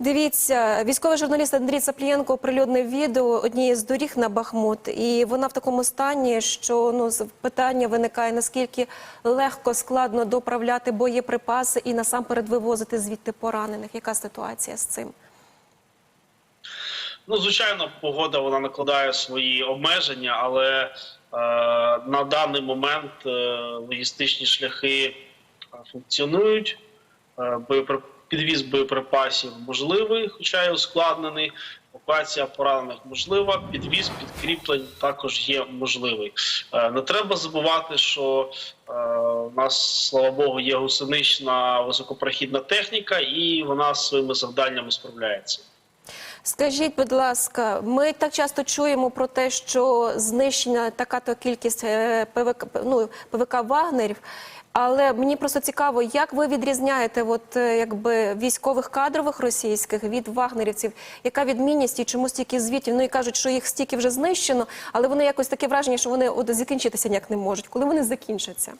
Дивіться, військовий журналіст Андрій Цаплієнко оприлюднив відео однієї з доріг на Бахмут, і вона в такому стані, що ну питання виникає наскільки легко складно доправляти боєприпаси і насамперед вивозити звідти поранених. Яка ситуація з цим? Ну, звичайно, погода вона накладає свої обмеження, але е, на даний момент е, логістичні шляхи е, функціонують. Е, боєпри- Підвіз боєприпасів можливий, хоча й ускладнений. Евакуація поранених можлива, підвіз підкріплень також є можливий. Е, Не треба забувати, що е, у нас, слава Богу, є гусенична високопрохідна техніка, і вона своїми завданнями справляється. Скажіть, будь ласка, ми так часто чуємо про те, що знищена така то кількість е, ПВК, ну, ПВК Вагнерів. Але мені просто цікаво, як ви відрізняєте от, е, якби, військових кадрових російських від вагнерівців? Яка відмінність і чому стільки звітів? Ну і кажуть, що їх стільки вже знищено, але вони якось таке враження, що вони от закінчитися ніяк не можуть. Коли вони закінчаться?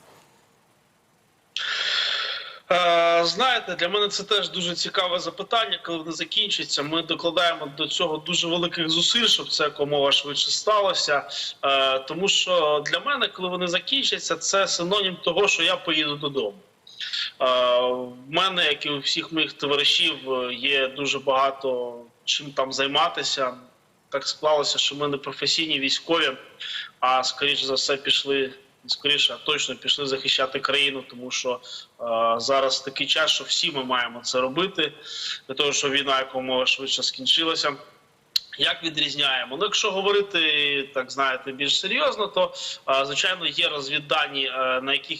Е, Знаєте, для мене це теж дуже цікаве запитання, коли вони закінчаться. Ми докладаємо до цього дуже великих зусиль, щоб це якомога швидше сталося. Е, Тому що для мене, коли вони закінчаться, це синонім того, що я поїду додому. Е, В мене, як і у всіх моїх товаришів, є дуже багато чим там займатися. Так склалося, що ми не професійні військові, а скоріш за все пішли. Скоріше, а точно пішли захищати країну, тому що е, зараз такий час, що всі ми маємо це робити для того, щоб війна якомога швидше скінчилася. Як відрізняємо? Ну, якщо говорити так, знаєте, більш серйозно, то е, звичайно є розвіддані, е, на яких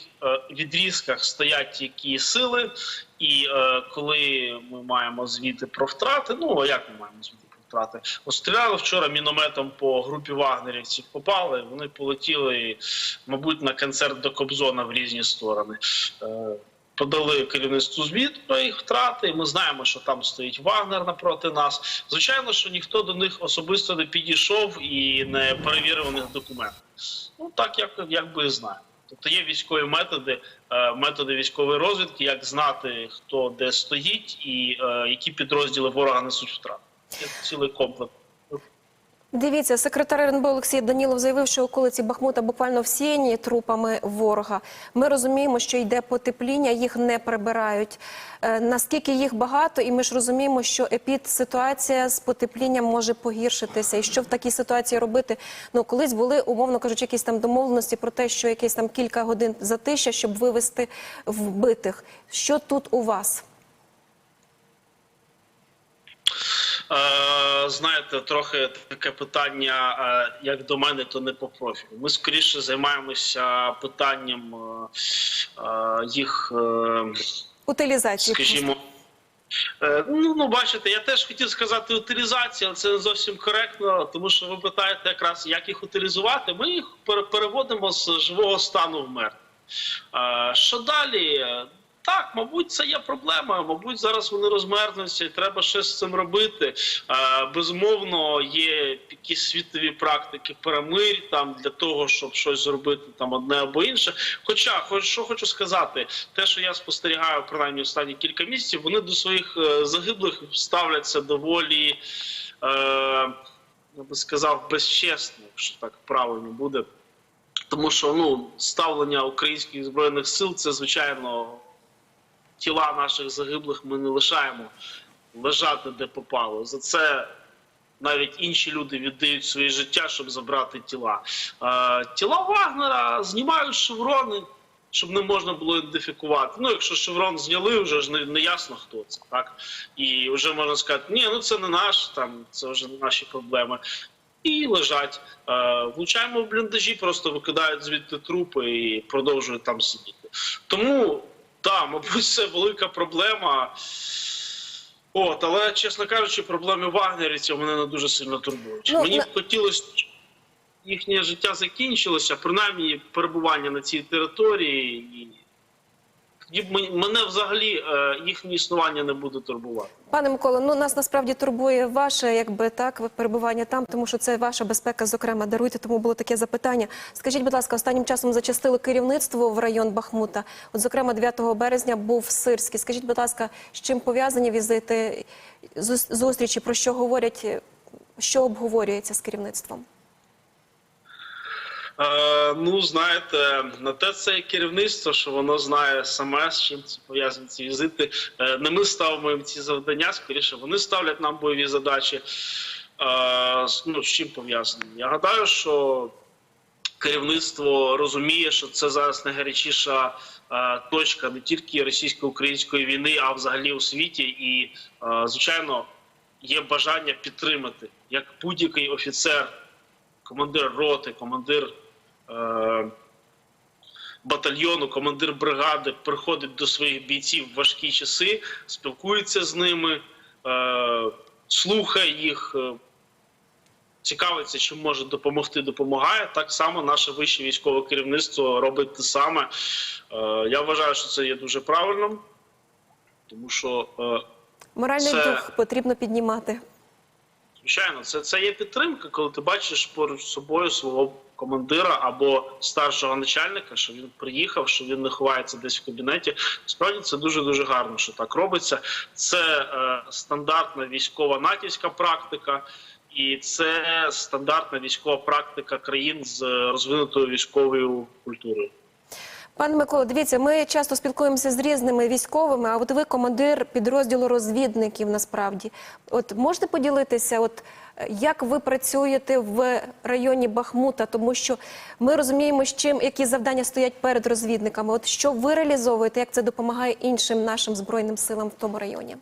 відрізках стоять які сили, і коли ми маємо звіти про втрати, ну а як ми маємо звіти втрати? От вчора мінометом по групі вагнерівців, попали, вони полетіли, мабуть, на концерт до Кобзона в різні сторони. Е, подали керівництву звіт про їх втрати. і Ми знаємо, що там стоїть Вагнер напроти нас. Звичайно, що ніхто до них особисто не підійшов і не перевірив них документи. Ну так як, як би і знаю. Тобто є військові методи, е, методи військової розвідки, як знати, хто де стоїть і е, які підрозділи ворога несуть втрати. Цілий комплекс. Дивіться, секретар РНБО Олексій Данілов заявив, що околиці Бахмута буквально всіяні трупами ворога. Ми розуміємо, що йде потепління, їх не прибирають. Е, наскільки їх багато, і ми ж розуміємо, що епідситуація з потеплінням може погіршитися. І що в такій ситуації робити? Ну колись були, умовно кажучи, якісь там домовленості про те, що якесь там кілька годин затища, щоб вивести вбитих. Що тут у вас? Е, знаєте, трохи таке питання, е, як до мене, то не по профілю. Ми скоріше займаємося питанням е, е, їх, е, Утилізації. скажімо. Е, Ну, ну, бачите, я теж хотів сказати утилізація, але це не зовсім коректно, тому що ви питаєте якраз, як їх утилізувати. Ми їх пере- переводимо з живого стану в мертвий. Е, Що далі? Так, мабуть, це є проблема. Мабуть, зараз вони розмерзнуться, і треба щось з цим робити. Безумовно, є якісь світові практики перемирь там для того, щоб щось зробити там одне або інше. Хоча, хоч що хочу сказати, те, що я спостерігаю принаймні останні кілька місяців, вони до своїх е, загиблих ставляться доволі, е, я би сказав, безчесно, якщо так правильно буде. Тому що ну ставлення українських збройних сил це звичайно тіла наших загиблих ми не лишаємо лежати де попало. За це навіть інші люди віддають своє життя, щоб забрати тіла. Е, тіла Вагнера знімають шеврони, щоб не можна було ідентифікувати. Ну, якщо шеврон зняли, вже ж не, не ясно хто це, так? І вже можна сказати, ні, ну це не наш, там це вже не наші проблеми. І лежать. Е, влучаємо в бліндажі, просто викидають звідти трупи і продовжують там сидіти. Тому, так, мабуть, це велика проблема. От, але, чесно кажучи, проблеми вагнерівців мене не дуже сильно турбують. Ну, Мені б хотілося, щоб їхнє життя закінчилося, принаймні перебування на цій території. І мене взагалі е, їхнє існування не буде турбувати. Пане Миколо, ну нас насправді турбує ваше, якби так, перебування там, тому що це ваша безпека, зокрема, даруйте. Тому було таке запитання. Скажіть, будь ласка, останнім часом зачастило керівництво в район Бахмута. От, зокрема, 9 березня був Сирський. Скажіть, будь ласка, з чим пов'язані візити зус- зустрічі? Про що говорять? Що обговорюється з керівництвом? Е, ну, знаєте, на те це керівництво, що воно знає саме, з чим це пов'язані ці візити. Е, не ми ставимо їм ці завдання, скоріше вони ставлять нам бойові задачі. Е, ну, з чим пов'язані? Я гадаю, що керівництво розуміє, що це зараз найгарячіша точка не тільки російсько-української війни, а взагалі у світі. І, звичайно, є бажання підтримати як будь-який офіцер, командир роти, командир батальйону, командир бригади приходить до своїх бійців в важкі часи, спілкується з ними, е, слухає їх. е, Цікавиться, чим може допомогти, допомагає. Так само наше вище військове керівництво робить те саме. Е, я вважаю, що це є дуже правильним, тому що е, Моральний Це- дух потрібно піднімати. Звичайно, це, це є підтримка, коли ти бачиш поруч з собою свого командира або старшого начальника, що він приїхав, що він не ховається десь в кабінеті. Справді це дуже дуже гарно, що так робиться. Це е, стандартна військова натівська практика, і це стандартна військова практика країн з розвинутою військовою культурою. Пане Миколо, дивіться, ми часто спілкуємося з різними військовими. А от ви командир підрозділу розвідників. Насправді, от можете поділитися, от е, як ви працюєте в районі Бахмута, тому що ми розуміємо, з чим які завдання стоять перед розвідниками. От що ви реалізовуєте, як це допомагає іншим нашим збройним силам в тому районі?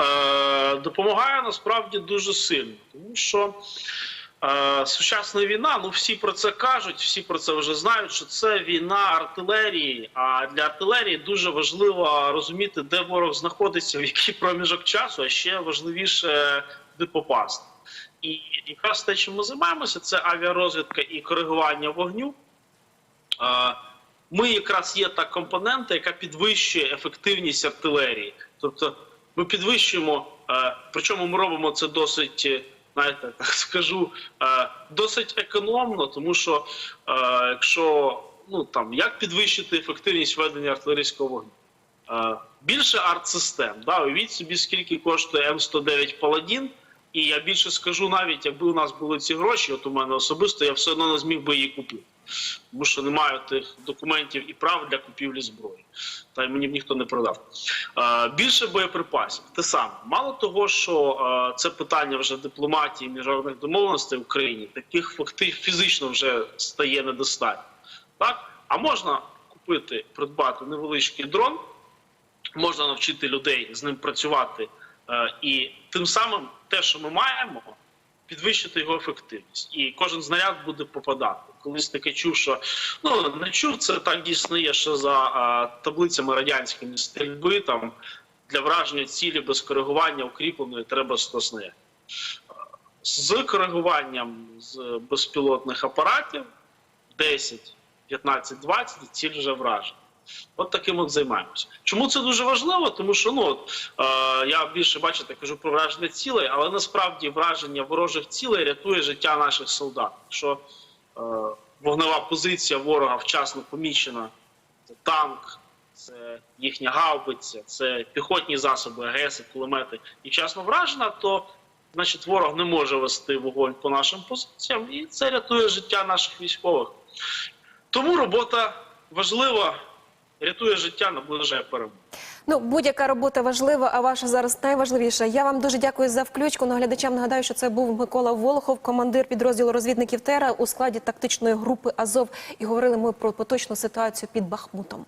Е, допомагає насправді дуже сильно, тому що сучасна війна, ну всі про це кажуть, всі про це вже знають, що це війна артилерії. А для артилерії дуже важливо розуміти, де ворог знаходиться, в який проміжок часу, а ще важливіше де попасти. І якраз те, чим ми займаємося, це авіарозвідка і коригування вогню. Е, Ми якраз є та компонента, яка підвищує ефективність артилерії. Тобто ми підвищуємо, е, причому ми робимо це досить, е, знаєте, так скажу, е, досить економно, тому що е, якщо ну там як підвищити ефективність ведення артилерійського вогню? Е, Більше арт-систем. Да? Уявіть собі, скільки коштує М109 Паладін. І я більше скажу, навіть якби у нас були ці гроші, от у мене особисто, я все одно не зміг би її купити. Тому що немає тих документів і прав для купівлі зброї. Та й мені б ніхто не продав. Більше боєприпасів. Те саме. Мало того, що це питання вже дипломатії, міжнародних домовленостей в Україні, таких фактів фізично вже стає недостатньо. Так? А можна купити, придбати невеличкий дрон, можна навчити людей з ним працювати, і тим самим те, що ми маємо, підвищити його ефективність. І кожен знаряд буде попадати. Колись таке чув, що ну не чув, це так дійсно є, що за а, таблицями радянськими стрільби там для враження цілі без коригування укріпленої треба 100. З коригуванням з безпілотних апаратів 10, 15, 20 ціль вже вражена. От таким от займаємося. Чому це дуже важливо? Тому що ну от, е, я більше бачите, кажу про враження цілей, але насправді враження ворожих цілей рятує життя наших солдат. Якщо е, вогнева позиція ворога вчасно помічена, це танк, це їхня гаубиця, це піхотні засоби, АГС, кулемети, і вчасно вражена, то значить ворог не може вести вогонь по нашим позиціям, і це рятує життя наших військових. Тому робота важлива, рятує життя, наближає перемогу. Ну, будь-яка робота важлива, а ваша зараз найважливіша. Я вам дуже дякую за включку. Наглядачам нагадаю, що це був Микола Волохов, командир підрозділу розвідників ТЕРА у складі тактичної групи Азов. І говорили ми про поточну ситуацію під Бахмутом.